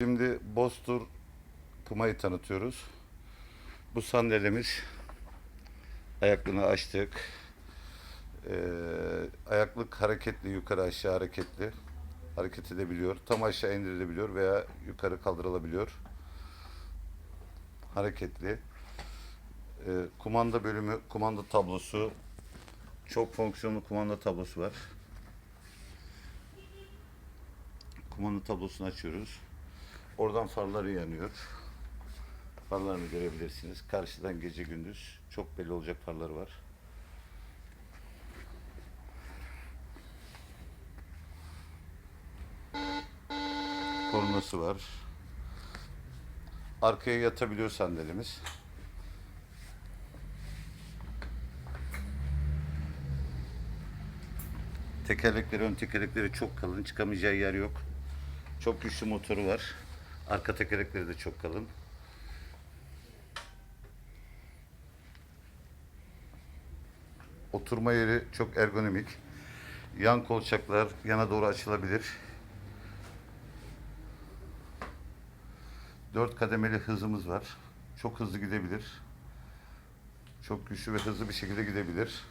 Şimdi Bostur Puma'yı tanıtıyoruz. Bu sandalyemiz ayaklığını açtık. Ee, ayaklık hareketli, yukarı aşağı hareketli. Hareket edebiliyor. Tam aşağı indirilebiliyor veya yukarı kaldırılabiliyor. Hareketli. Ee, kumanda bölümü, kumanda tablosu. Çok fonksiyonlu kumanda tablosu var. Kumanda tablosunu açıyoruz. Oradan farları yanıyor. Farlarını görebilirsiniz. Karşıdan gece gündüz çok belli olacak farları var. Kornası var. Arkaya yatabiliyor sandalyemiz. Tekerlekleri, ön tekerlekleri çok kalın. Çıkamayacağı yer yok. Çok güçlü motoru var. Arka tekerlekleri de çok kalın. Oturma yeri çok ergonomik. Yan kolçaklar yana doğru açılabilir. Dört kademeli hızımız var. Çok hızlı gidebilir. Çok güçlü ve hızlı bir şekilde gidebilir.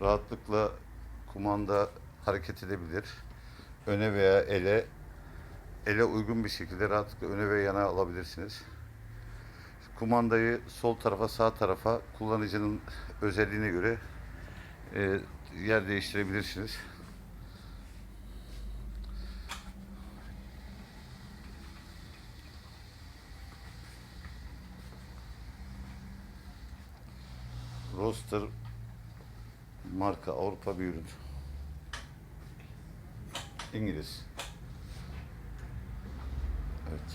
Rahatlıkla kumanda hareket edebilir. Öne veya ele ele uygun bir şekilde rahatlıkla öne ve yana alabilirsiniz. Kumandayı sol tarafa sağ tarafa kullanıcının özelliğine göre e, yer değiştirebilirsiniz. Roster marka Avrupa bir ürün. İngiliz. Evet.